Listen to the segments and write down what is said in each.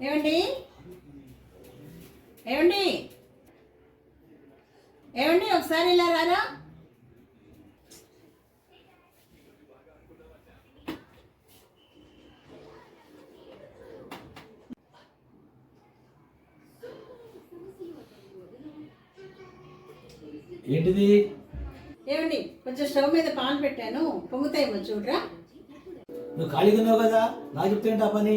ఏమండి? ఏమండి? ఏమండి? ఒకసారి ఇలా రారా? ఏంటిది? ఏమండి? కొంచెం స్టవ్ మీద పాలు పెట్టాను. పొంగుతాయేమో చూడరా? నువ్వు ఖాళీగా ఉన్నావు కదా? నాకు చెప్తే ఏంటి ఆ పని?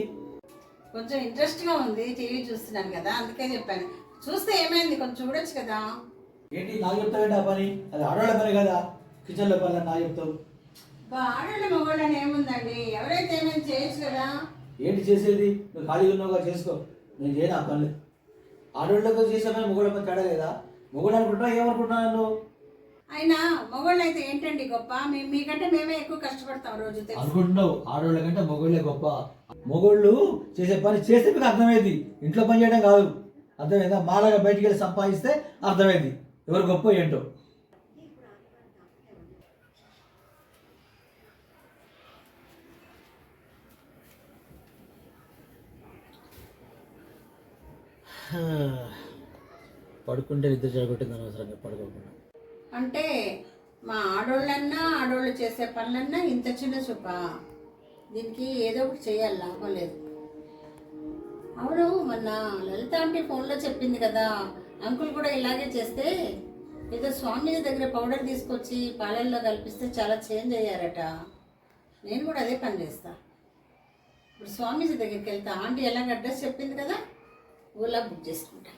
కొంచెం ఇంట్రెస్ట్గా ఉంది టీవీ చూస్తున్నాను కదా అందుకే చెప్పాను. చూస్తే ఏమైంది? కొంచెం చూడొచ్చు కదా. ఏంటి? నాకు చెప్తావేంటి ఆ పని? అది ఆడవాళ్ళ పని కదా. కిచెన్లో పని అని నాకు చెప్తావు. ఆడవాళ్ళ మగవాళ్ళని ఏముందండి? ఎవరైతే ఏమైనా చేయొచ్చు కదా. ఏంటి చేసేది? నువ్వు ఖాళీగా ఉన్నావు కదా చేసుకో. నేను చేయను ఆ పనులు. ఆడవాళ్ళతో చేసే పని మొగోళ్ళ పని తేడా లేదా? మొగోడు అనుకుంటున్నావు ఏమనుకుంటున్నావు నువ్వు? అయినా మగవాళ్ళు అయితే ఏంటండి గొప్ప? మీ మీకంటే మేమే ఎక్కువ కష్టపడతాం రోజు అనుకుంటున్నావు. ఆడవాళ్ళ కంటే మొగోళ్ళే గొప్ప. మొగోళ్ళు చేసే పని చేస్తే మీకు అర్థమైంది. ఇంట్లో పని చేయడం కాదు. అర్థమైందా? మాలాగా బయటికి వెళ్ళి సంపాదిస్తే అర్థమైంది. ఎవరు గొప్ప ఏంటో. పడుకుంటే నిద్ర చెడగొట్టింది అనవసరంగా పడుకోకుండా. అంటే మా ఆడోళ్ళన్నా ఆడోళ్ళు చేసే పనులన్నా ఇంత చిన్న చూప దీనికి ఏదో ఒకటి చేయాలి లాభం లేదు. అవును మొన్న లలిత ఆంటీ ఫోన్లో చెప్పింది కదా అంకుల్ కూడా ఇలాగే చేస్తే ఏదో స్వామీజీ దగ్గర పౌడర్ తీసుకొచ్చి పాలల్లో కల్పిస్తే చాలా చేంజ్ అయ్యారట. నేను కూడా అదే పని చేస్తా. ఇప్పుడు స్వామీజీ దగ్గరికి వెళ్తా. ఆంటీ ఎలాగ అడ్రస్ చెప్పింది కదా ఓలా బుక్ చేసుకుంటాను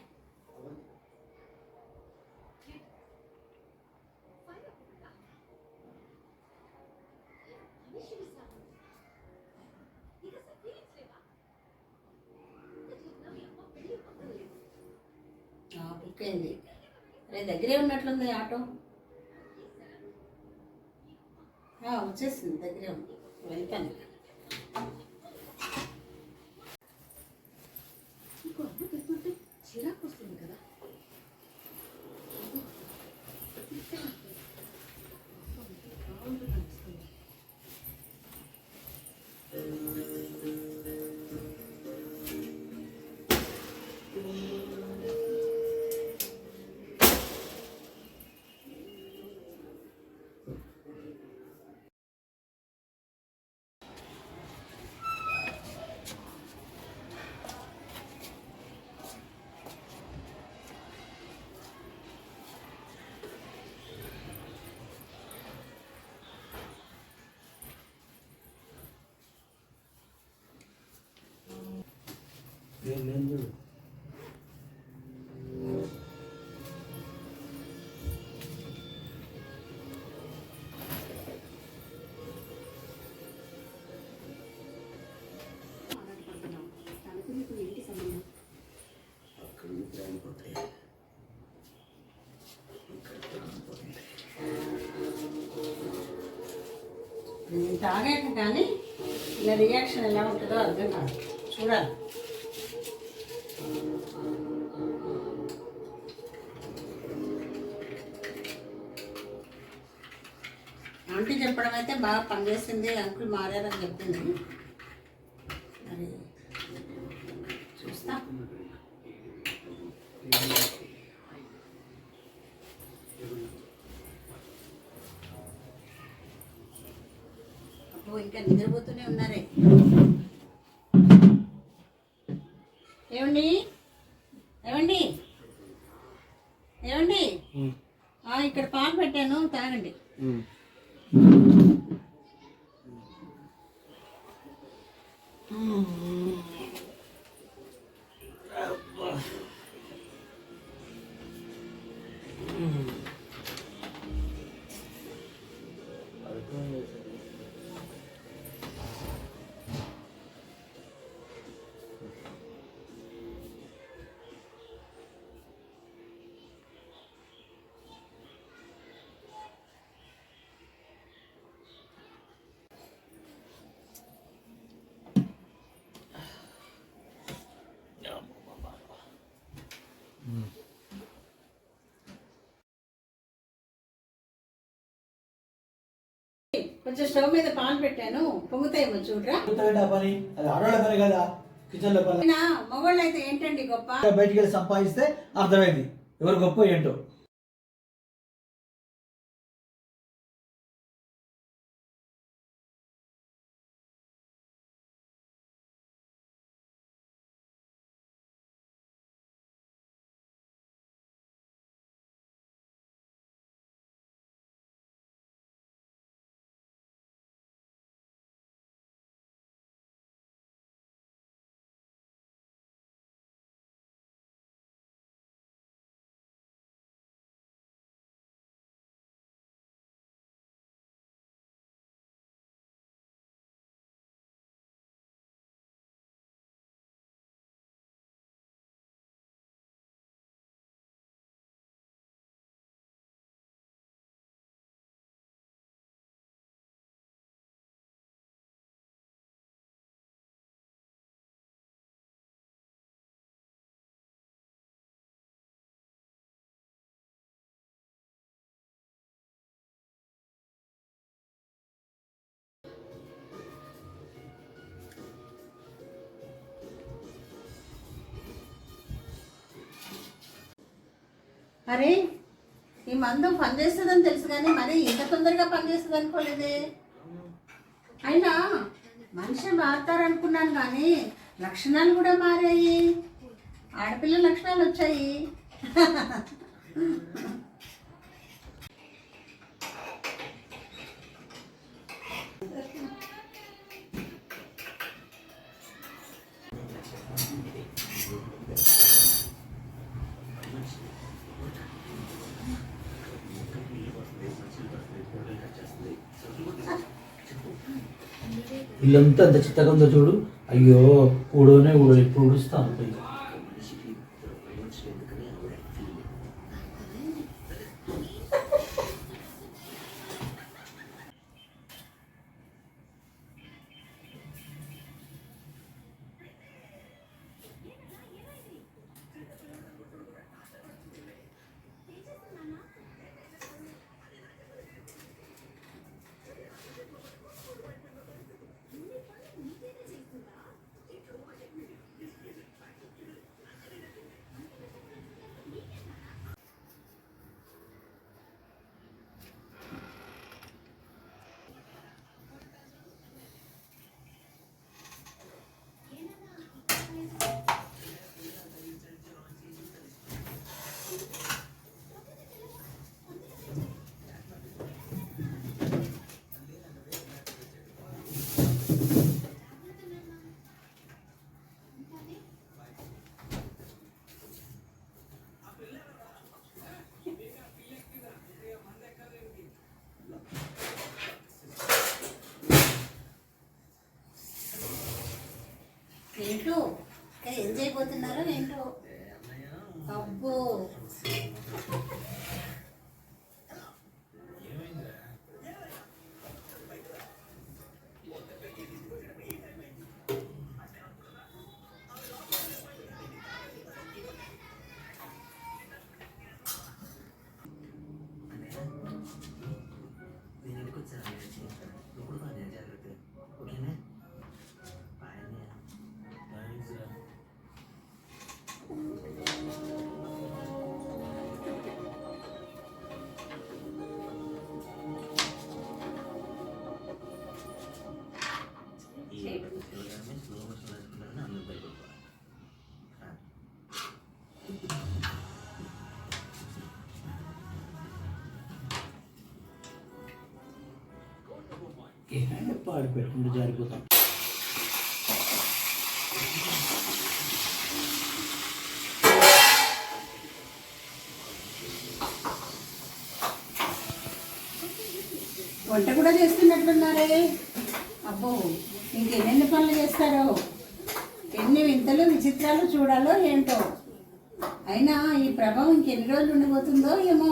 ఆ, బుక్ అయింది దగ్గరే ఉన్నట్లుంది ఆటో. వచ్చేసింది దగ్గరే ఉంది. వెళ్తాను తాగాక కానీ ఇలా రియాక్షన్ ఎలా ఉంటుందో అర్థం కాదు. చూడాలి. అంకుల్ చెప్పడం అయితే బాగా పనిచేసింది అంకుల్ మారారని చెప్పింది. మరి చూస్తా. అప్పుడు ఇంకా నిద్రపోతూనే ఉన్నారే. ఏమండి? కొంచెం స్టవ్ మీద పాలు పెట్టాను. పొంగుతాయేమో చూడరా? పని. అది ఆడవాళ్ళ పని కదా. కిచెన్లో పని. మగవాళ్ళు అయితే ఏంటండి గొప్ప? బయటికి వెళ్ళి సంపాదిస్తే అర్థమైంది. ఎవరు గొప్ప ఏంటో. అరే ఈ మందం పనిచేస్తుందని తెలుసు కానీ మరి ఇంత తొందరగా పనిచేస్తుంది అనుకోలేదే. అయినా మనిషి మారుతారనుకున్నాను కానీ లక్షణాలు కూడా మారాయి. ఆడపిల్ల లక్షణాలు వచ్చాయి. ఇల్లంతా అంత చిత్తగా ఉందో చూడు అయ్యో ఊడోనే ఊడో ఇప్పుడు ఊడుస్తా పోయి ఏంటో? ఇంకా ఏం చేయబోతున్నారో? ఏంటో? అబ్బో. పాడి పెట్టుకుంటూ జారిపోతాం. వంట కూడా చేస్తున్నట్లున్నారే అబ్బో ఇంకెన్నెన్ని పనులు చేస్తారో? ఎన్ని వింతలు విచిత్రాలు చూడాలో ఏంటో? అయినా ఈ ప్రభావం ఇంకెన్ని రోజులు ఉండిపోతుందో ఏమో.